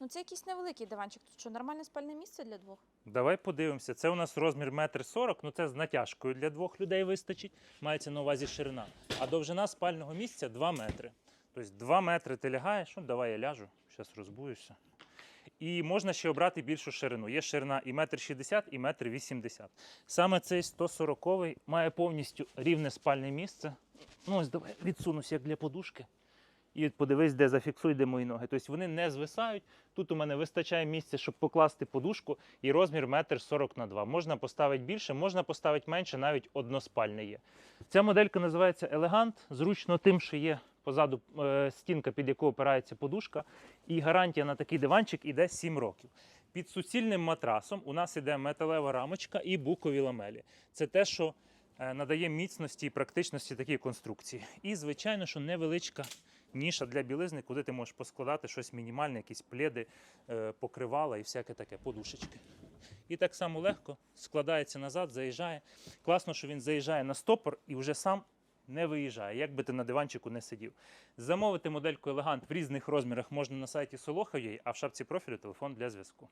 Ну це якийсь невеликий диванчик. Тут що, нормальне спальне місце для двох? Давай подивимося. Це у нас розмір метр сорок, ну це з натяжкою для двох людей вистачить. Мається на увазі ширина. А довжина спального місця 2 метри. Тобто 2 метри ти лягаєш, ну давай я ляжу, зараз розбуюся. І можна ще обрати більшу ширину. Є ширина і метр шістдесят, і метр вісімдесят. Саме цей 140 має повністю рівне спальне місце. Ну ось давай відсунусь як для подушки. І подивись, де зафіксуй, де мої ноги. Тобто вони не звисають. Тут у мене вистачає місця, щоб покласти подушку, і розмір метр сорок на 2. Можна поставити більше, можна поставити менше, навіть односпальне є. Ця моделька називається Елегант. Зручно тим, що є позаду е, стінка, під яку опирається подушка, і гарантія на такий диванчик іде 7 років. Під суцільним матрасом у нас іде металева рамочка і букові ламелі. Це те, що е, надає міцності і практичності такій конструкції. І, звичайно, що невеличка ніша для білизни, куди ти можеш поскладати щось мінімальне, якісь пледи, е, покривала і всяке таке, подушечки. І так само легко складається назад, заїжджає. Класно, що він заїжджає на стопор і вже сам не виїжджає, як би ти на диванчику не сидів. Замовити модельку Елегант в різних розмірах можна на сайті Soloho.ua, а в шапці профілю телефон для зв'язку.